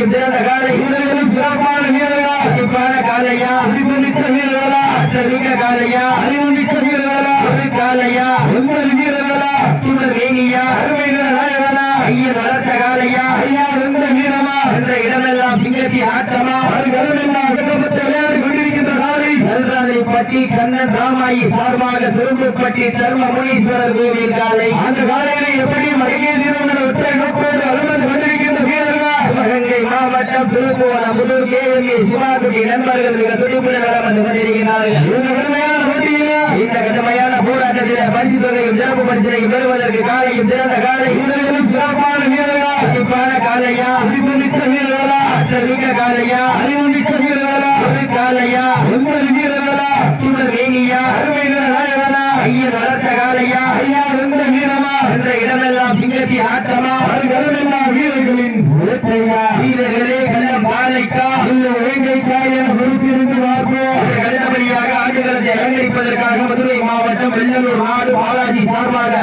பரிசனையும் சிறந்த காலை வீரர்களும் சிறப்பான வீரர்களா கண்டிப்பான காலையா அறிவுமிக்க வீரர்களா காலையா அறிவுமிக்க வீரர்களா ஒரு காலையா ஒன்பது வீரர்களா துணர் அருமை நாயகனா வளர்த்த காலையா ஐயா வீரமா என்ற இடமெல்லாம் சிங்கத்தின் ஆட்டமா அவர்களெல்லாம் கட்டப்பட்டு விளையாடி கொண்டிருக்கின்ற காலை பட்டி கண்ணன் ராமாயி சார்பாக திரும்பப்பட்டி தர்ம முனீஸ்வரர் கோவில் காலை அந்த காலையில எப்படி மகிழ்ச்சி ஒற்றை நோக்கோடு அலுவலர் சிவகங்கை மாவட்டம் திருப்புவனம் புதூர் கேஎம்ஏ சிவாகுடி நண்பர்கள் மிக துடிப்புடன் வளம் வந்து கொண்டிருக்கிறார்கள். இந்த கடுமையான போட்டியில இந்த கடுமையான போராட்டத்தில் பரிசு தொகையும் சிறப்பு பரிசனையும் பெறுவதற்கு காலையும் சிறந்த காலை. வீரர்களும் சிறப்பான வீரர்களா? கண்டிப்பான காலையா? அறிவுமிக்க வீரர்களா? ஆற்றல் மிக்க காலையா? அறிவுமிக்க வீரர்களா? காலையா? ஒன்பது வீரர்களா? துணர் வேணியா அருமை நாயகனா ஐயன் வளர்த்த காலையா ஐயா எந்த வீரமா? என்ற இடமெல்லாம் சிங்கத்தின் ஆட்டமா? அவர்களெல்லாம் வீரர்களின் வேட்டையா? வீரர்களே கள்ளம் காலைக்கா இல்ல வேங்கைக்கா என பொறுத்திருந்து பார்ப்போம். இதற்கு அடுத்தபடியாக ஆடுகளத்தை அலங்கரிப்பதற்காக மதுரை மாவட்டம் வெள்ளலூர் நாடு பாலாஜி சார்பாக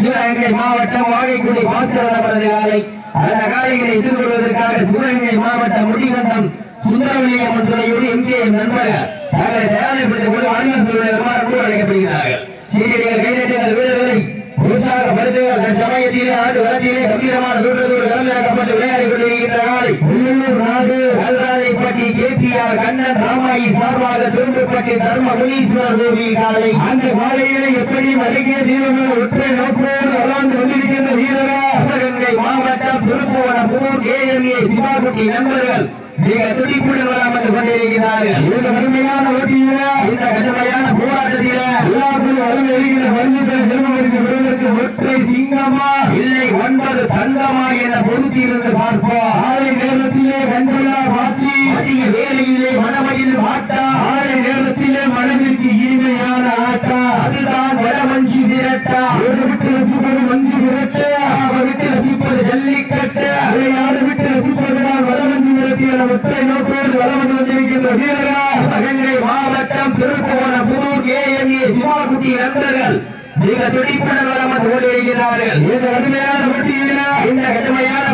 சிவகங்கை மாவட்டம் வாகைக்குடி பாஸ்கரன் அவரது காலை அந்த காலைகளை எதிர்கொள்வதற்காக சிவகங்கை மாவட்டம் முடிகண்டம் சுந்தரவல்லியம்மன் துறையோடு எம்கேஎம் நண்பர்கள் தங்களை தயாரிப்படுத்திக் கொண்டு ஆதிவாசிகளுடைய வருமானம் அழைக்கப்படுகிறார்கள். சீரியர்கள் கைதட்டுங்கள் வீரர்களை உற்சாகப்படுத்துங்கள். தற்சமயத்திலே ஆடு களத்திலே கம்பீரமான தோற்றத்தோடு களமிறக்கப்பட்டு விளையாடி கொண்டிருக்கின்ற காலை வெள்ளலூர் நாடு. கல்ராதிப்பட்டி கேபிஆர் கண்ணன் ராமாயி சார்பாக திரும்பப்பட்டி தர்ம முனீஸ்வரர் கோவில் காலை. அந்த காலையில எப்படி மகே தீர்வு ஒற்றை நோக்கோடு வளர்ந்து கொண்டிருக்கின்ற வீரரா சிவகங்கை மாவட்டம் திருப்புவனம் புதூர் கேஎம்ஏ சிவாகுட்டி நண்பர்கள் மிக துடிப்புடன் வளம் வந்து கொண்டிருக்கிறார்கள். இந்த கடுமையான போட்டியில இந்த கடுமையான போராட்டத்தில எல்லாருக்கும் வரும் இருக்கிற வருடத்தில் திருமணத்திற்கு வருவதற்கு ஒற்றை சிங்கமா இல்லை ஒன்பது தங்கமா என பொருத்தியிருந்து பார்ப்போம். ஆலை நேரத்திலே கண்கொள்ளா மாற்றி அதிக வேலையிலே மனமயில் மாட்டா ஆலை நேரத்திலே மனதிற்கு இனிமையான ஆட்டா அதுதான் வடமஞ்சு விரட்டா. ஒரு விட்டு ரசிப்பது மஞ்சு விரட்டு. அவர் விட்டு ரசிப்பது ஜல்லிக்கட்டு. விளையாடு விட்டு ரசிப்பது நான் வடமஞ்சு விரட்டு என ஒற்றை நோக்கோடு வளம் வந்திருக்கின்ற வீரரா. சிவகங்கை மாவட்டம் திருப்புவனம் புதூர் கேஎம்ஏ சிவாகுட்டி நண்பர்கள். மிக துடிப்புடன் வளம் வந்து கொண்டிருக்கிறார்கள் இந்த கடுமையான போட்டியில இந்த கடுமையான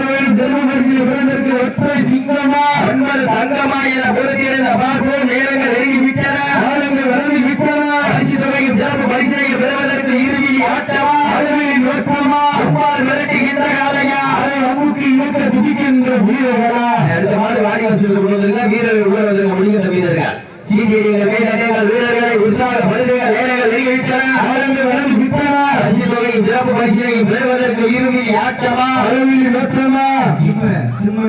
தொழில் செல்வ பரிசில் பிறந்ததற்கு ஒற்றை சிங்கமா? ஒன்பது தங்கமா என பொறுத்திருந்த பார்ப்போம் நேரங்கள் நெருங்கி விட்டன காலங்கள் வளர்ந்து விட்டன பரிசு தொகையும் சிறப்பு பரிசனையும் பெறுவதற்கு இறுதி ஆட்டமா? அளவில் நோக்கமா அம்மாள் மிரட்டுகின்ற காலையா அதை அமுக்கி இழுக்க துடிக்கின்ற வீரர்களா? அடுத்த மாடு வாடி கொண்டு வந்திருக்க வீரர்கள் உள்ள வந்திருக்க வீரர்கள். சீக்கிரங்கள் கைதட்டங்கள் வீரர்களை உற்சாகப்படுத்துங்கள் நேரங்கள் நெருங்கி விட்டன காலங்கள் வளர்ந்து விட்டன. பரிசு தொகையும் சிறப்பு பரிசனையும் பெறுவதற்கு இறுதி ஆட்டமா? அளவில் நோக்கமா? சிம்ம சிம்ம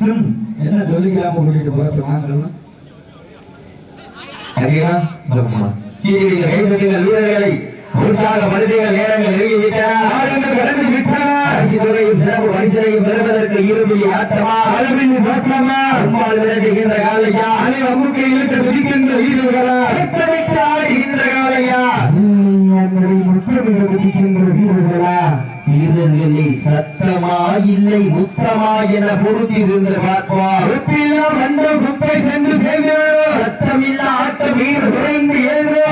சிம். என்ன சொல்லிக்கலாம கூட்டிட்டு போறது வாங்கலாம் சீக்கிரங்கள் கைதட்டுங்கள் வீரர்களை உற்சாகப்படுத்துங்கள் நேரங்கள் நெருங்கி விட்டன காலங்கள் வளர்ந்து விட்டன பரிசு தொகையும் சிறப்பு பரிசனையும் பெறுவதற்கு இறுதி ஆட்டமா? அளவில் நோக்கமா அம்மாள் மிரட்டுகின்ற காலையா? அதை அமுக்கி இழுக்க துடிக்கின்ற வீரர்களா திட்டமிட்டு ஆடுகின்ற காலையா? என்பதை முற்றமிட துடிக்கின்ற வீரர்களா வீரர்களே சத்தமா இல்லை முத்தமா என ஒப்பில்லா மண்டம் குப்பை சென்று சேர்ந்தவரோ சத்தமில்ல ஆட்டம் வீர குறைந்து ஏதோ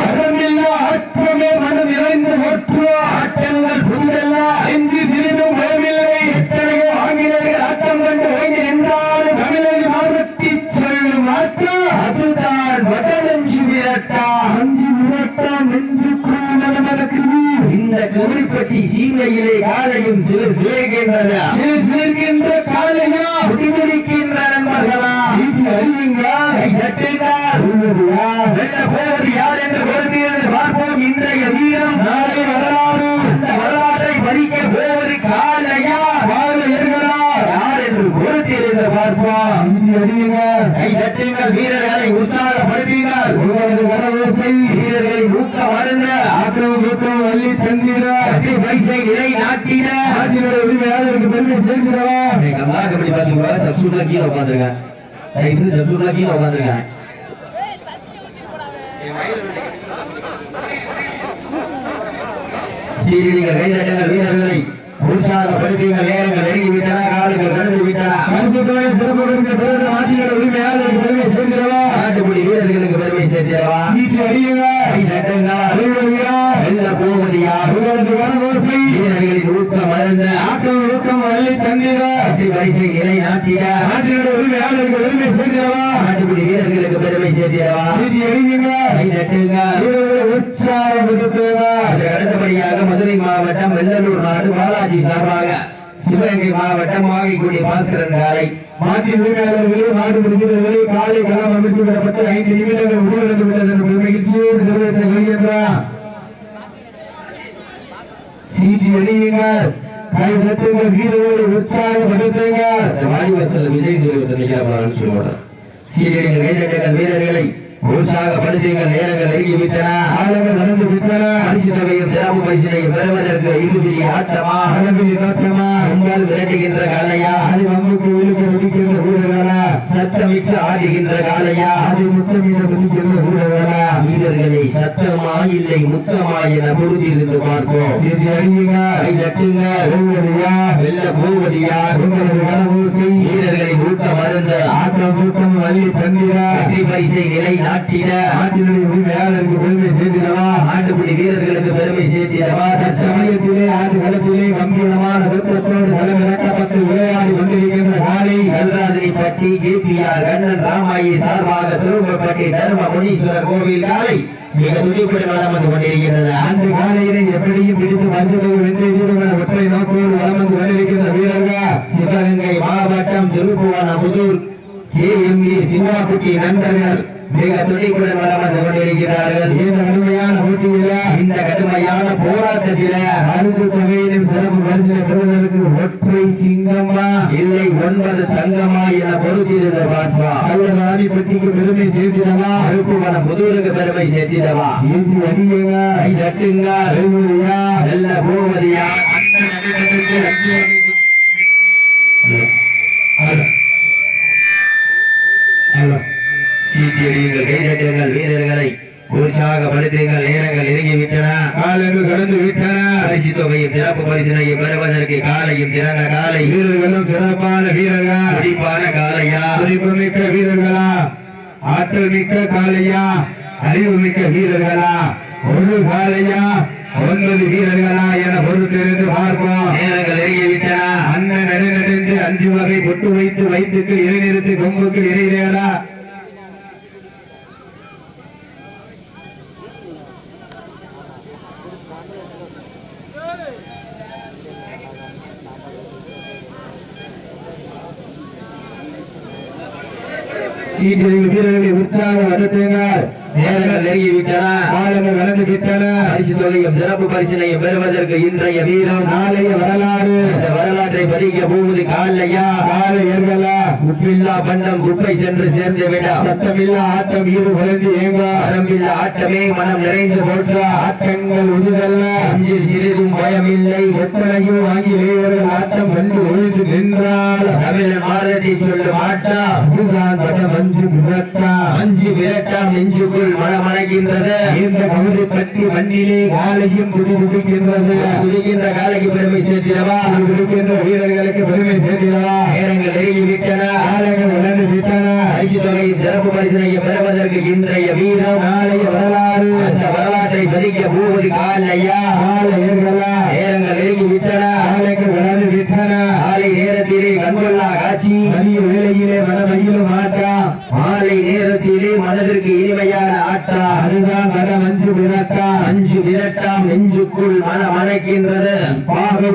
என்று பொறுத்திருந்து பார்ப்போம் வீட்டு அறிவுங்க கை தட்டுங்கள் வீரர்களை உற்சாகப்படுத்துங்கள். உங்களது வரவோசை வீரர்களின் ஊக்கம் அருந்த ஆக்கம் ஊக்கம் வள்ளி தந்திர வெற்றி பரிசை நிலை நாட்டின நாட்டினுடைய உரிமையாளருக்கு பெருமை சேர்க்கிறவா. கமலாக்கப்படி பாத்தீங்களா சப்சூட்ல கீழே உட்காந்துருக்கேன் சப்சூட்ல கீழே உட்காந்துருக்கேன் சீரடிகள் கைதட்டங்கள் வீரர்களை. உற்சாகப்படுத்துங்கள் நேரங்கள் நெருங்கி விட்டன காலங்கள் கடந்து விட்டன மருத்துவத்துறை சிறப்பு பெறுகிற பிறகு நாட்டினுடைய உரிமையாளருக்கு பெருமை சேர்க்கிறவா நாட்டுக்குடி வீரர்களுக்கு பெருமை சேர்த்திடவா வீட்டு அறியுங்க கை தட்டுங்கள் அறிவுறவியா வெல்ல போவது யார் உங்களது வரவோசை வீரர்களின் ஊக்கம் அருந்த ஆக்கம் ஊக்கம் வள்ளி தந்திர வெற்றி பரிசை நிலை நாட்டிட நாட்டினுடைய உரிமையாளருக்கு உரிமை சேர்க்கிறவா நாட்டுக்குடி வீரர்களுக்கு பெருமை சேர்த்திடவா கை தட்டுங்க. அதற்கு அடுத்தபடியாக மதுரை மாவட்டம் வெள்ளலூர் நாடு பாலாஜி சார்பாக சிவகங்கை மாவட்டம் வாகைக்குடி பாஸ்கரன் காலை. மாட்டின் உரிமையாளர்களே மாட்டு பிடிக்கிறவர்களே காலை களம் அமைத்து விடப்பட்டு ஐந்து நிமிடங்கள் முடிவடைந்து விட்டது என்று மகிழ்ச்சியோடு தெரிவித்த வருகின்றா சீட்டி அடியுங்கள் கை தட்டுங்கள் வீரர்களை உற்சாகப்படுத்துங்கள். இந்த வாடிவாசல் விஜய் நிறுவனத்தில் நிற்கிறவர்கள் சொல்லுவாங்க. சீட்டி கைதட்டுங்கள் வீரர்களை உற்சாகப்படுத்துங்கள் நேரங்கள் நெருங்கி விட்டன காலங்கள் நடந்து விட்டன பரிசு தொகையும் சிறப்பு பரிசினையும் பெறுவதற்கு இறுதி ஆட்டமா? அகம்பில் நோட்டமா உங்கள் விரட்டுகின்ற காலையா ஆதி வம்புக்கு இழுக்க முடிக்கின்ற வீரர்களா சத்தமிட்டு ஆடுகின்ற காலையா ஆதி முத்தமீத முடிக்கின்ற வீரர்களா வீரர்களை சத்தமா இல்லை முத்தமா என பொருத்தியிருந்து பார்ப்போம். சீட்டி அடியுங்க கை தட்டுங்க ஒவ்வொருயா வெல்ல போவது யார் உங்களது கனவூசி வீரர்களை ஊக்க மருந்து ஆக்கம் ஊக்கம் வள்ளி தந்திரா? பரிசை நிலை நாட்டிட நாட்டினுடைய உரிமையாளருக்கு பெருமை சேர்த்திடவா? நாட்டுக்குடி வீரர்களுக்கு பெருமை சேர்த்திடவா? தற்சமயம் சமயத்திலே ஆண்டு களத்திலே கம்பீரமான வெப்பத்தோடு களம் இறக்கப்பட்டு விளையாடி கொண்டிருக்கின்ற காலை கல்ராதிரி பட்டி கேபிஆர் கண்ணன் ராமாயி சார்பாக திரும்பப்பட்டி தர்ம முனீஸ்வரர் கோவில் காலை மிக துடிப்புடன் வளம் வந்து கொண்டிருக்கின்றன அந்த காலையினை எப்படியும் பிடித்து மஞ்சள் வெற்றி வீரம் என ஒற்றை நோக்கோடு வலம் வந்து கொண்டிருக்கின்ற வீரர்கள். சிவகங்கை மாவட்டம் திருப்புவனமுதூர் கே எம் ஏ சிவாக்குட்டி நண்பர்கள். மிக துடிப்புடன் வளம் வந்து கொண்டிருக்கிறார்கள். இந்த கடுமையான போட்டியில இந்த கடுமையான போராட்டத்தில அறுப்பு தொகையிலும் சிறப்பு பரிசினை பெறுவதற்கு ஒற்றை சிங்கமா இல்லை ஒன்பது தங்கமா என பொறுத்திருந்த பார்ப்பா கள்ளராணி பட்டிக்கு பெருமை சேர்த்திடவா? திருப்புவனம் புதூருக்கு பெருமை சேர்த்திடவா? சீட்டி அடியுங்க. கை தட்டுங்க. நல்ல போவதியா? அண்ணன் சீட்டியடியுங்கள் கைதட்டுங்கள் வீரர்களை உற்சாகப்படுத்துங்கள் நேரங்கள் நெருங்கிவிட்டன. காலங்கள் கடந்து விட்டன. பரிசு தொகையும் சிறப்பு பரிசினையும் பெறுவதற்கு காலையும் திறந்த காலை. வீரர்களும் சிறப்பான வீரர்கள்? துடிப்பான காலையா? துடிப்பு மிக்க வீரர்களா? ஆற்றல் மிக்க காளையா அறிவு மிக்க வீரர்களா? ஒரு காளையா ஒன்பது வீரர்களா என பொறுத்திருந்து பார்ப்போம். நேரங்கள் நெருங்கிவிட்டன. அண்ணன் நடுநடைந்து அஞ்சு வகை பொட்டு வைத்து வயிற்றுக்கு இறை நிறுத்தி கொம்புக்கு இறை சீட்டில் வீரர்களை உற்சாகப்படுத்துங்கள் நேரங்கள் நெருங்கிவிட்டன. காலங்கள் கடந்து விட்டன பரிசு தொகையும் சிறப்பு பரிசினையும் பெறுவதற்கு இன்றைய வீரம் நாளைய வரலாறு. இந்த வரலாற்றை பதிக்க போவது காலையா? காளையர்களா உப்பில்லா பண்டம் குப்பை சென்று சேர்ந்து விட. சத்தமில்லா ஆட்டம் ஈடு குறைந்து ஏங்க. வரம்பில்லா ஆட்டமே மனம் நிறைந்து போற்ற. ஆட்டங்கள் உறுதல்ல அஞ்சில் சிறிதும் பயமில்லை. எத்தனையோ ஆங்கிலேயர்கள் ஆட்டம் கண்டு ஒழிந்து நின்றால் தமிழன் மாதத்தை சொல்லும் ஆட்டா. இதுதான் வட மஞ்சு விரட்டா. அஞ்சு விரட்டாம் நெஞ்சுக்குள் மனமணக்கின்றது இந்த கவிதை பற்றி மண்ணிலே காலையும் துடி துடிக்கின்றது. துடிக்கின்ற காலைக்கு பெருமை சேர்த்திடவா துடிக்கின்ற வீரர்களுக்கு பெருமை சேர்க்கிறவா? நேரங்கள் நெருங்கி விட்டன காலங்கள் உணர்ந்து விட்டன பரிசு தொகையும் சிறப்பு பரிசனையும் பெறுவதற்கு இன்றைய வீரம் நாளைய வரலாறு அந்த வரலாற்றை பதிக்க போவது காலையா காளையர்களா நேரங்கள் நெருங்கி விட்டன காலைகள் உணர்ந்து விட்டன காலை நேரத்திலே கண்கொள்ளா காட்சி மதிய வேளையிலே மனமையிலும் ஆட்டா மாலை நேரத்திலே மனதிற்கு இனிமையான ஆட்டா அதுதான் வட மஞ்சு விரட்டா அஞ்சு விரட்டாம் நெஞ்சுக்குள் மனமணக்கின்றது பாகை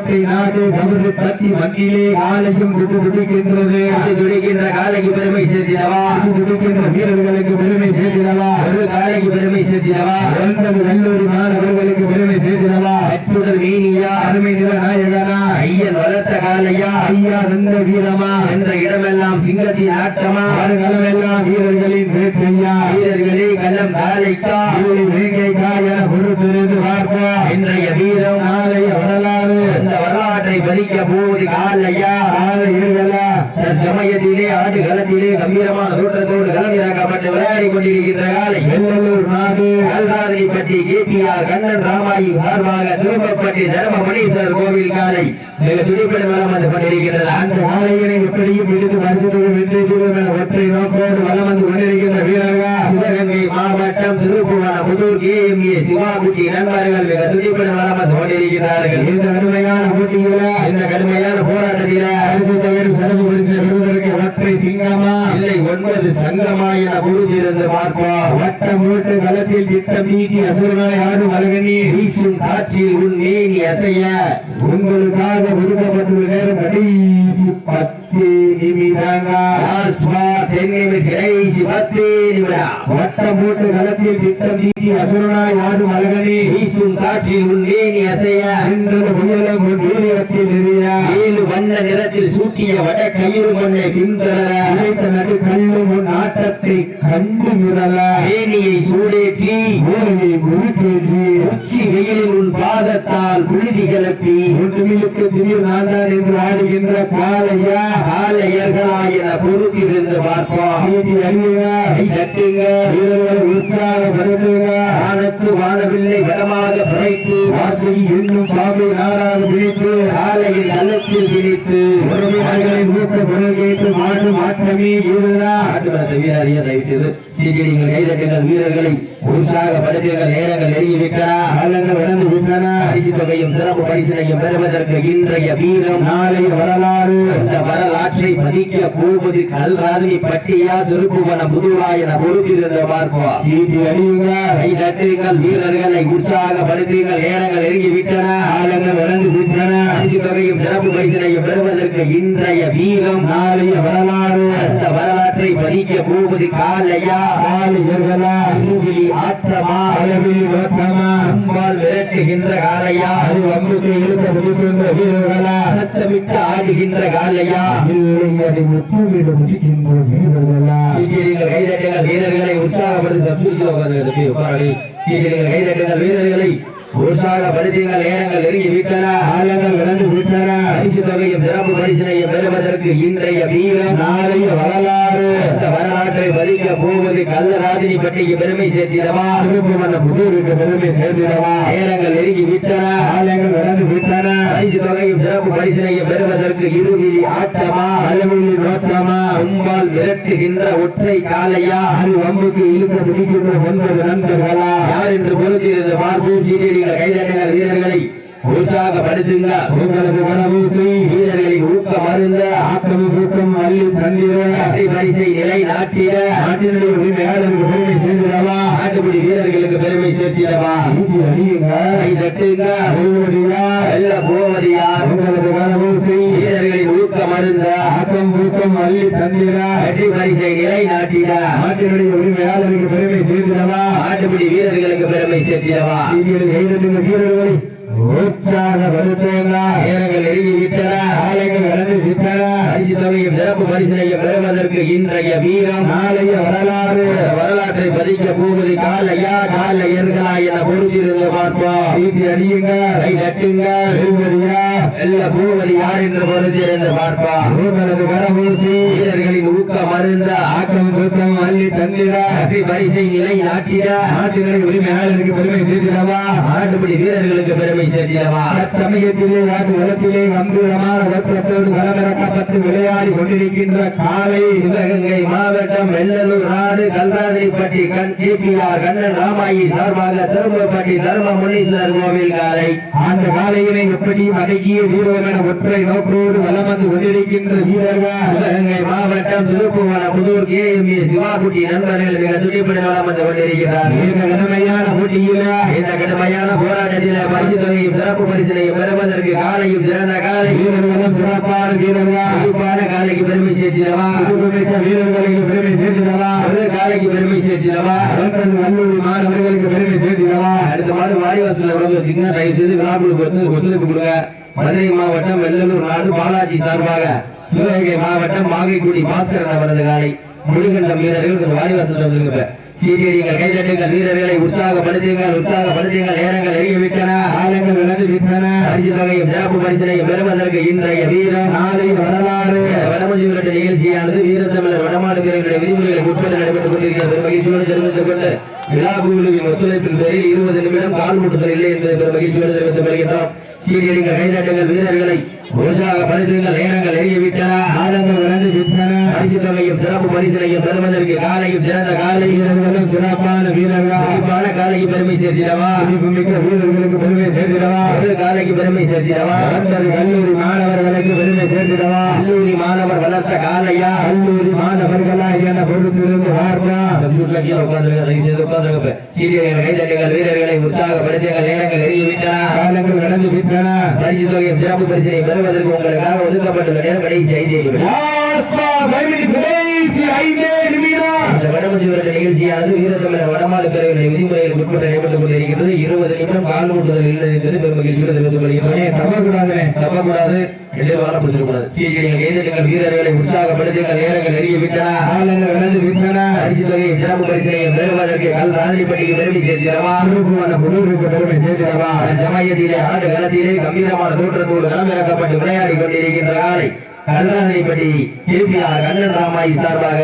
வாய்க்கோட்டை நாடு கவிதை பற்றி மண்ணிலே காலையும் துடி துடிக்கின்றது. அது துடிக்கின்ற காலைக்கு பெருமை சேர்த்திடவா? துடி துடிக்கின்ற வீரர்களுக்கு பெருமை சேர்த்திடவா? ஒரு காலைக்கு பெருமை சேர்த்திடவா? ஒன்பது கல்லூரி மாணவர்களுக்கு பெருமை சேர்த்திடவா? கட்டுடல் மீனியா? அருமை நில நாயகனா? ஐயன் வளர்த்த காலையா? ஐயா நந்த வீரமா? என்ற இடமெல்லாம் சிங்கத்தின் ஆட்டமா? ஆடுகளமெல்லாம் வீரர்களின் வேட்டையா வீரர்களே கள்ளம் காலைக்கா? வேங்கைக்கா என பொறுத்திருந்து பார்ப்போம். இன்றைய வீரம்? நாளைய வரலாறு அந்த வரலாற்றை பதிக்க போவது காலையா ஆலையர்களா தற்சமயத்திலே ஆட்டு களத்திலே கம்பீரமான தோற்றத்தோடு களமிறக்கப்பட்டு விளையாடி கொண்டிருக்கின்ற காலை வெள்ளலூர் நாடு கல்ராதிரிப்பட்டி கேபிஆர் கண்ணன் ராமாயி சார்பாக திரும்பப்பட்டி தர்ம முனீஸ்வரர் கோவில் காலை மிக துடிப்படும் வளம் வந்து கொண்டிருக்கின்றது. அந்த காலையினை எப்படியும் எடுத்து வருஷத்துக்கு வெற்றி தீர்வு என ஒற்றை நோக்கோடு வலம் வந்து கொண்டிருக்கின்ற வீரர்கள். சிவகங்கை மாவட்டம் திருப்புவன புதூர் கேஎம்ஏ சிவாகுட்டி நண்பர்கள் மிக துடிப்படும் வளம் வந்து கொண்டிருக்கிறார்கள் இந்த கடுமையான போட்டியில இந்த கடுமையான போராட்டத்தில தவிர சிறப்பு பெறுவதற்கு ஒற்றை சிங்கமா? இல்லை ஒன்பது சங்கமா என உறுதியிருந்து பார்ப்போம். வட்டம் மூட்டு களத்தில் திட்டம் நீக்கி அசுரனாய் ஆடு வலகனி வீசும் காற்றில் உன் மேனி அசைய. உங்களுக்காக ஒதுக்கப்பட்டுள்ள நேரம் கடைசி பத்து நிமிடங்கள் கடைசி பத்து நிமிடம். வட்டம் மூட்டு களத்தில் திட்டம் நீக்கி அசுரனாய் ஆடு வலகனி வீசும் காற்றில் உன் மேனி அசைய. என்றது புயலம் உன் வீரியத்தில் எரிய ஏழு வண்ண நிறத்தில் சூட்டிய வட கயிறு மண்ணை பின்தொடர இழைத்த நடு கல்லும் உன் ஆட்டத்தை கண்டு மிரல மேனியை சூடேற்றி. ஊரையை முழுக்கேற்றி உச்சி வெயிலில் உன் பாதத்தால் புழுதி கிளப்பி. ஒன்றுமிலுக்கு திடீர் நான் தான் என்று ஆடுகின்ற காலையா காலையர்களாய் என பொறுத்திருந்து பார்ப்போம் உற்சாகப்படுத்துங்க வானத்து வானவில்லை வடமாக பிழைத்து வாசகி என்னும் பாம்பை நாராக பிடித்து காலையின் கள்ளத்தில் திணித்து உறவினர்களை ஊக்க பொருள் கேட்டு மாட்டு மாற்றமே இதுதான் நாட்டுமரத்தை வீரறிய தயவு செய்து சீட்டியடிங்கள் கைதட்டுங்கள் வீரர்களை உற்சாகப்படுத்துங்கள் நேரங்கள் நெருங்கிவிட்டன. காலங்கள் வளர்ந்து விட்டன பரிசு தொகையும் சிறப்பு பரிசனையும் பெறுவதற்கு இன்றைய வீரம் நாளைய வரலாறு. அந்த வரலாற்றை பதிக்க போவது கல்ராதினி பட்டியா திருப்புவன புதுவா என பொறுத்திருந்த பார்ப்போம். சீட்டு அடியுங்க கை தட்டுங்கள் வீரர்களை உற்சாகப்படுத்துங்கள் நேரங்கள் நெருங்கிவிட்டன. காலங்கள் வளர்ந்து விட்டன பரிசு தொகையும் சிறப்பு பரிசனையும் பெறுவதற்கு இன்றைய வீரம் நாளைய வரலாறு. அந்த வரலாறு வரலாற்றை பதிக்க போவது காலையா? காலையர்களா அருகிலி ஆற்றமா? அளவில் ஓட்டமா? அம்பால் விரட்டுகின்ற காலையா? அது வம்புக்கு இழுக்க முடிக்கின்ற வீரர்களா? சத்தமிட்டு ஆடுகின்ற காலையா? இல்லை அதை முத்தமிட முடிக்கின்ற வீரர்களா? சீட்டியடிங்கள் கைதட்டுங்கள் வீரர்களை உற்சாகப்படுத்தி சப்சூட்டில் உட்கார்ந்து உட்காரடி. சீட்டியடிங்கள் கைதட்டுங்கள் வீரர்களை உற்சாகப்படுத்துங்கள் நேரங்கள் நெருங்கி விட்டன. காலங்கள் வளர்ந்து விட்டன. பரிசு தொகையும் சிறப்பு பரிசினையும் பெறுவதற்கு இன்றைய வீரம் நாளைய வரலாறு. அந்த வரலாற்றை பதிக்க போவது கல்லராதினி பட்டிக்கு பெருமை சேர்த்திடவா? திருப்புவன புதூருக்கு பெருமை சேர்ந்திடவா நேரங்கள் நெருங்கி விட்டன. காலங்கள் வளர்ந்து விட்டன. பரிசு தொகையும் சிறப்பு பரிசினையும் பெறுவதற்கு இருவிழி ஆட்டமா அளவில் நோட்டமா அம்பால் விரட்டுகின்ற ஒற்றை காலையா அது வம்புக்கு இழுக்க முடிக்கின்ற ஒன்பது நண்பர்களா? யார் என்று பொறுத்திருந்து பார்ப்போம். சீட்டியடிகள் கைதட்டுங்கள் வீரர்களை உற்சாகப்படுத்துங்க. உங்களுக்கு கனவு செய். வீரர்களின் ஊக்க மருந்த ஆக்கம் கூட்டம் அள்ளி தந்திர. பரிசை நிலை நாட்டிட. நாட்டினுடைய உரிமையாளருக்கு பெருமை சேர்ந்திடவா? நாட்டுப்படி வீரர்களுக்கு பெருமை சேர்த்திடவா? அடியுங்க கை தட்டுங்க வெல்ல போவது யார் உங்களுக்கு கனவு மருந்த ஆக்கம் கூட்டம் அள்ளி தந்திர வெற்றி பரிசை நிலை நாட்டிட நாட்டினுடைய உரிமையாளருக்கு பெருமை சேர்ந்திடவா நாட்டுப்படி வீரர்களுக்கு பெருமை சேர்த்திடவா? நீதியில் கைதட்டுங்க வீரர்களை இன்றைய வீரம். நாளைய வரலாறு. வரலாற்றை பதிக்க போவது காலையா காலையர்களா என பொறுத்திருந்து பார்ப்போம். அடியுங்க கை தட்டுங்க வெல்ல போவது யார் என்று பொறுத்திருந்து பார்ப்போம் உங்களுக்கு கனவு செய் வீரர்களின் ஊக்க மருந்த. ஆக்கம் கூட்டம் அள்ளி தந்திர வெற்றி பரிசை நிலை நாட்டிட நாட்டினுடைய உரிமையாளருக்கு பெருமை சேர்த்திடவா? நாட்டுப்படி வீரர்களுக்கு பெருமை சேர்த்திடவா? சமயத்திலே நாட்டு வளத்திலே கம்பீரமான தோற்றத்தோடு களமிறக்கப்பட்டு விளையாடி கொண்டிருக்கின்ற காலை சிவகங்கை மாவட்டம் வெள்ளலூர் நாடு கல்ராதிரிப்பட்டி கண் கேபிஆர் கண்ணன் ராமாயி சார்பாக திரும்பப்பட்டி தர்ம முனீஸ்வரர் கோவில் காலை. அந்த காலையினை எப்படி அடக்கிய வீரம் என ஒற்றை நோக்கோடு வலம் வந்து கொண்டிருக்கின்ற வீரர்கள். சிவகங்கை மாவட்டம் திருப்புவன புதூர் கேஎம்ஏ சிவாகுட்டி நண்பர்கள் மிக துடிப்புடன் வளம் வந்து கொண்டிருக்கிறார்கள். இந்த கடுமையான போட்டியில இந்த கடுமையான போராட்டத்தில் பரிசு தொகையும் சிறப்பு பரிசினையும் பெறுவதற்கு காலையும் சிறந்த காலை. வீரர்களும் சிறப்பான வீரர்கள். பொறுப்பான காலைக்கு பெருமை சேர்த்திடவா? வீரர்களுக்கு பெருமை சேர்த்திடவா? ஒரு காலைக்கு பெருமை சேர்த்திடவா? கல்லூரி மாணவர்களுக்கு பெருமை சேர்த்திடவா? அடுத்த மாடு வாடிவாசல்ல கொண்டு வச்சுக்கங்க தயவு செய்து விழாக்குழுக்கு வந்து ஒத்துழைப்பு கொடுங்க. மதுரை மாவட்டம் வெள்ளலூர் நாடு பாலாஜி சார்பாக சிவகங்கை மாவட்டம் மாகைக்குடி பாஸ்கரன் அவரது காலை முழுகண்டம் வீரர்கள் கொஞ்சம் வாடிவாசல்ல வந்துருங்க இப்ப. கைதட்டுங்கள் வீரர்களை உற்சாகப்படுத்துங்கள் உற்சாகப்படுத்துங்கள் நேரங்கள் எரிய விட்டன காலங்கள் விளந்து விட்டன. பரிசு தொகையும் சிறப்பு பரிசனையும் பெறுவதற்கு இன்றைய வீர நாளைய வரலாறு. வடமஞ்சி விரட்டு நிகழ்ச்சியானது வீரத்தமிழர் வடமாடு வீரர்களுடைய விதிமுறைகளுக்கு உட்பட்டு நடைபெற்றுக் கொண்டிருக்கிறது பெரும் மகிழ்ச்சியோடு தெரிவித்துக் கொண்டு விழா குழுவின் ஒத்துழைப்பின் பேரில் இருபது நிமிடம் கால் மூட்டுதல் இல்லை என்பதை பெரும் மகிழ்ச்சியோடு தெரிவித்துக் கொள்கின்றோம். சீரியலிங்க கைதட்டுங்கள் வீரர்களை உற்சாகப்படுத்துங்கள் நேரங்கள் எரியவிட்டன ஆடங்கள் விளைந்து விட்டன. பரிசு தொகையும் சிறப்பு பரிசனையும் பெறுவதற்கு காலையும் சிறந்த காலை. வீரர்களும் சிறப்பான வீரர்களா. குறிப்பான காலைக்கு பெருமை சேர்த்திடவா? மிக்க வீரர்களுக்கு பெருமை சேர்த்திடவா? ஒரு காலைக்கு பெருமை சேர்த்திடவா? கல்லூரி மாணவர்களுக்கு பெருமை சேர்த்திடவா? கல்லூரி மாணவர் வளர்த்த காலையா? கல்லூரி மாணவர்களா? என பொறுத்திருந்து கம்ப்யூட்டர்ல கீழே உட்கார்ந்திருக்க தயவு செய்து உட்கார்ந்திருக்க சீரியர்கள் கைதட்டுங்கள் வீரர்களை உற்சாகப்படுத்துங்கள் நேரங்கள் எரிய விட்டன காலங்கள் கடந்து விட்டன. பரிசு தொகையும் சிறப்பு பரிசனை பெறுவதற்கு உங்களுக்காக ஒதுக்கப்பட்டுள்ள நேரம் கடைசி செய்தி கடைசி ஐந்தே நிமிடம். இந்த வடமஞ்சி விரட்டு நிகழ்ச்சியானது வீரத்தமிழர் வடமாடு நடைபெற்றுக் கொண்டிருக்கிறது. இருபது நிமிடம் கால் ஊட்டுதல் இல்லை என்பது பெரும் மகிழ்ச்சியோடு தெரிவித்துக் கொள்கிறேன் வீரர்களை உற்சாகப்படுத்துங்கள் நேரங்கள் நெருங்கி விட்டன. பரிசு தொகையை சிறப்பு பெறுவதற்கு கல் பெருமை அனுபவமான புதுருக்கு பெருமை சேர்த்திடவா? சமயத்திலே ஆடு களத்திலே கம்பீரமான தோற்றத்தோடு களமிறக்கப்பட்டு விளையாடி கொண்டிருக்கின்ற காலை கல்ராதனிப்பட்டி கேபிஆர் கண்ணன் ராமாயி சார்பாக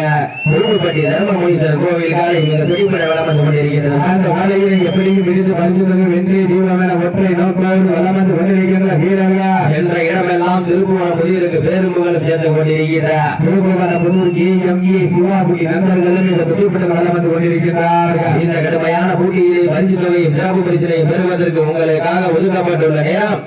முருகுப்பட்டி தர்மமுனீஸ்வரர் கோவில் காலை மிக துடிப்பட வளம் வந்து கொண்டிருக்கிறது அந்த காலையிலே எப்படியும் விரிந்து பரிசுத்தக வெற்றி தீபம் என ஒற்றை நோக்கோடு வலம் வந்து கொண்டிருக்கின்ற வீரர்கள்? சென்ற இடமெல்லாம் திருப்புவனம் புதிருக்கு பேரும்புகளும் சேர்ந்து கொண்டிருக்கின்ற. Thirubuvana Puthur K M A Sivapuri நண்பர்களும் இந்த துடிப்பட்ட வலம் வந்து கொண்டிருக்கின்றார்கள். இந்த கடுமையான போட்டியிலே பரிசு தொகையும் சிறப்பு பரிசினையும் பெறுவதற்கு உங்களுக்காக ஒதுக்கப்பட்டுள்ள நேரம்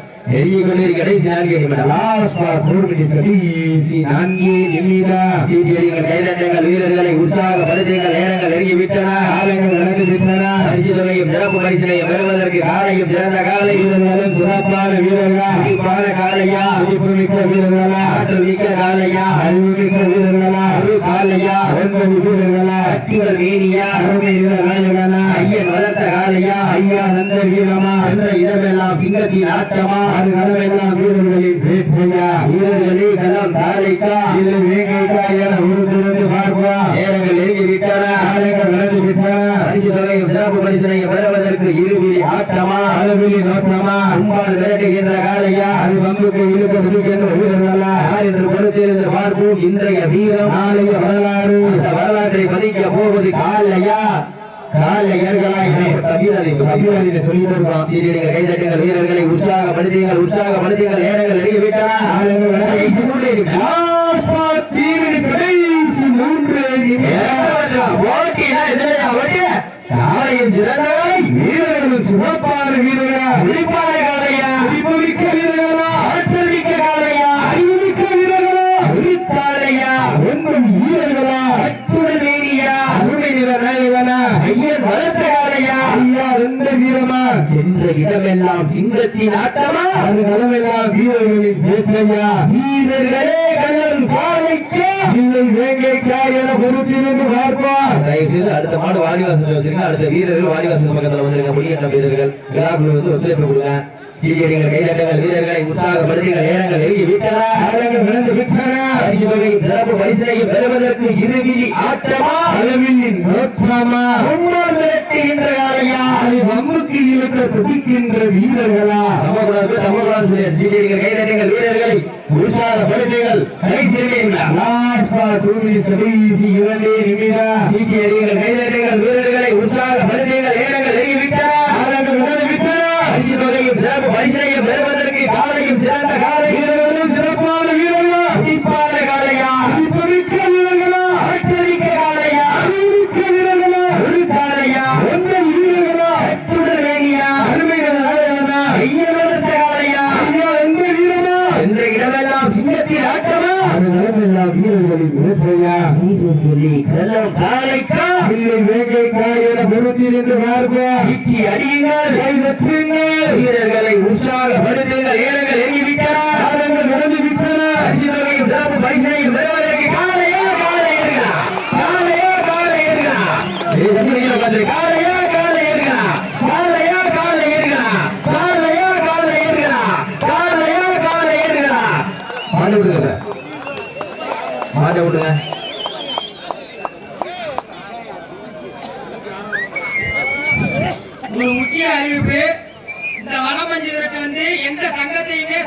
ஃபார் ஃபோர் மினிட்ஸ் கடைசி நான்கே நிமிடம். சீட்டியடிங்கள் கைதட்டுங்கள் வீரர்களை உற்சாகப்படுத்துங்கள் நேரங்கள் நெருங்கி விட்டன காலங்கள் கடந்து விட்டன பரிசு தொகையும் சிறப்பு பரிசினையும் பெறுவதற்கு காலையும் சிறந்த காலை. வீரர்களும் சிறப்பான வீரர்கள்? குறிப்பான காலையா? துடிப்பு மிக்க வீரர்களா? ஆற்றல் மிக்க காலையா? அறிவு மிக்க வீரர்களா? ஒரு காலையா? ஒன்பது வீரர்களா? அச்சுவல் மேனியா? அருமை வீர ஐயா நந்த வீரமா என்ற இடமெல்லாம் சிங்கத்தின் ஆட்டமா? அது களமெல்லாம் வீரர்களின் வேற்றையா வீரர்களே களம் காலைக்கா இல்லை வேங்கைக்கா என ஒரு திறந்து பார்ப்பா? நேரங்கள் நெருங்கி விட்டன காலங்கள் கடந்து விட்டன பரிசு தொகையும் சிறப்பு பரிசினையும் பெறுவதற்கு இருவிழி ஆட்டமா? அளவிலி நோக்கமா கும்பால் விரட்டுகின்ற காலையா? அது வம்புக்கு இழுக்க துடிக்கின்ற வீரர்களா? யார் என்று பொறுத்திருந்து பார்ப்போம் இன்றைய வீரம். நாளைய வரலாறு. இந்த வரலாற்றை பதிக்க போவது காலையா? என கபீரதை கபீரதினை சொல்லிட்டு இருக்கோம் சீரியடிகள் கைதட்டுங்கள் வீரர்களை உற்சாகப்படுத்துங்கள் உற்சாகப்படுத்துங்கள் நேரங்கள் நெருங்கி விட்டன. காலங்கள் கடந்து கடைசி மூன்றே வீரமா சென்ற இடமெல்லாம் சிங்கத்தின் ஆட்டமா? அது நலமெல்லாம் வீரர்களின் வேற்றையா வீரர்களே கள்ளம் காலைக்கு. இல்லை வேங்கைக்கா என பொறுத்திருந்து பார்ப்பா தயவு செய்து அடுத்த மாடு வாடிவாசல் வச்சிருங்க அடுத்த வீரர்கள் வாடிவாசல் பக்கத்துல வந்திருக்க முடியட்ட வீரர்கள் விழாக்குழு வந்து ஒத்துழைப்பு கொடுங்க. சீரியடிகள் கைதட்டுங்கள் வீரர்களை உற்சாகப்படுத்துங்கள் நேரங்கள் நெருங்கி விட்டன காலங்கள் நடந்து விட்டன பரிசு தொகையும் சிறப்பு பரிசனையும் பெறுவதற்கு இருவிழி ஆட்டமா? அளவின் நோக்கமா முன்னால் விரட்டுகின்ற காலையா அது வம்புக்கு இழுக்க துடிக்கின்ற வீரர்களா? நம்பக்கூடாது நம்பக்கூடாது சொல்லி சீரியடிகள் கைதட்டுங்கள் வீரர்களை உற்சாகப்படுத்துங்கள். கடைசி நிமிடம் லாஸ்ட் ஃபார் டூ மினிட்ஸ் கடைசி இரண்டே நிமிடம் சீக்கியடிகள் கைதட்டுங்கள் என பொறுத்திருந்து பார்ப்பா ஈட்டி அடியுங்கள். கை வெற்றுங்கள் வீரர்களை உற்சாகப்படுத்துங்கள். ஏலங்கள் எங்கி விட்டன காலங்கள் நடந்து விட்டன பரிசு தொகையும் சிறப்பு பரிசனையும் பெறுவதற்கு காலையா காலை ஏறுகிறா காலையா காலை பார்த்து, காலையா காலை ஏறுகிறா காலையா காலை ஏறுகிறா காலையா காலை ஏறுகிறா காலையா காலை ஏறுகிறா மாட்ட விடுங்க மாட்ட விடுங்க. ดีที่